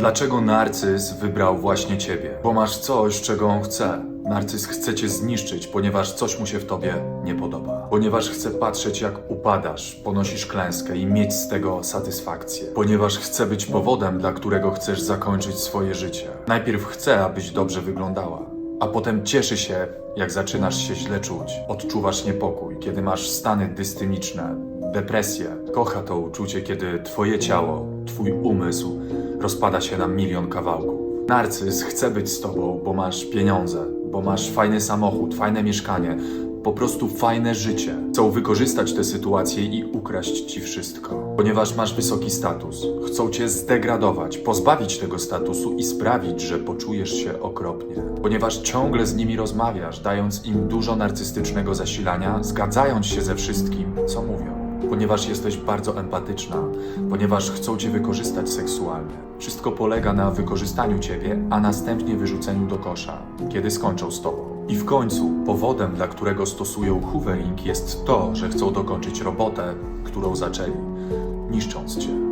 Dlaczego narcyz wybrał właśnie ciebie? Bo masz coś, czego on chce. Narcyz chce cię zniszczyć, ponieważ coś mu się w tobie nie podoba. Ponieważ chce patrzeć, jak upadasz, ponosisz klęskę i mieć z tego satysfakcję. Ponieważ chce być powodem, dla którego chcesz zakończyć swoje życie. Najpierw chce, abyś dobrze wyglądała, a potem cieszy się, jak zaczynasz się źle czuć. Odczuwasz niepokój, kiedy masz stany dystymiczne, depresję. Kocha to uczucie, kiedy twoje ciało, twój umysł rozpada się na milion kawałków. Narcyz chce być z tobą, bo masz pieniądze, bo masz fajny samochód, fajne mieszkanie, po prostu fajne życie. Chcą wykorzystać tę sytuację i ukraść ci wszystko. Ponieważ masz wysoki status, chcą cię zdegradować, pozbawić tego statusu i sprawić, że poczujesz się okropnie. Ponieważ ciągle z nimi rozmawiasz, dając im dużo narcystycznego zasilania, zgadzając się ze wszystkim, co mówią ponieważ jesteś bardzo empatyczna, ponieważ chcą cię wykorzystać seksualnie. Wszystko polega na wykorzystaniu ciebie, a następnie wyrzuceniu do kosza, kiedy skończą z tobą. I w końcu powodem, dla którego stosują hoovering jest to, że chcą dokończyć robotę, którą zaczęli, niszcząc cię.